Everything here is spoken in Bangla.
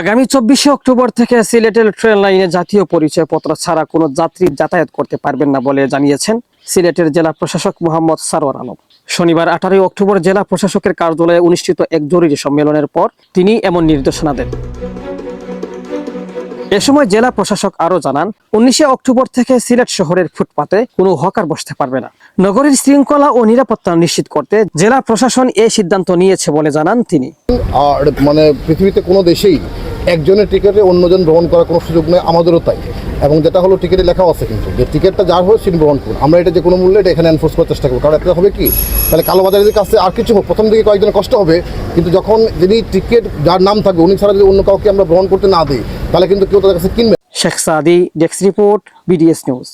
আগামী চব্বিশে অক্টোবর থেকে সিলেটের ট্রেন লাইনে জাতীয় পরিচয়পত্র ছাড়া কোনো যাত্রী যাতায়াত করতে পারবেন না বলে জানিয়েছেন সিলেটের জেলা প্রশাসক মোহাম্মদ সারোয়ার আলম। শনিবার আঠারোই অক্টোবর জেলা প্রশাসকের কার্যালয়ে অনুষ্ঠিত এক জরুরি সম্মেলনের পর তিনি এমন নির্দেশনা দেন। এ সময় জেলা প্রশাসক আরও জানান, উনিশে অক্টোবর থেকে সিলেট শহরের ফুটপাতে কোনো হকার বসতে পারবে না। নগরীর শৃঙ্খলা ও নিরাপত্তা নিশ্চিত করতে জেলা প্রশাসন এই সিদ্ধান্ত নিয়েছে বলে জানান তিনি। আর মানে পৃথিবীতে কোনো দেশেই একজনের টিকিটে অন্যজন গ্রহণ করার কোনো সুযোগ নেই, আমাদেরও তাই। এবং যেটা হলো, টিকিটে লেখা আছে কিন্তু। যে টিকিটটা যার হয়ে সেটি ভ্রমণ করুন। আমরা এটা যে কোনো মূল্যে এটা এখানে এনফোর্স করার চেষ্টা করব। কারণ এটা হবে কি? তাহলে কালোবাজারিদের কাছে আর কিছু প্রথম দিকে কয়েকজন কষ্ট হবে, কিন্তু যখন যিনি টিকিট, যার নাম থাকবে, উনি ছাড়া যদি অন্য কাউকে আমরা ভ্রমণ করতে না দিই, তাহলে কিন্তু কেউ তাদের কাছে কিনবে। Sheikh Sadi, desk report, BDS news.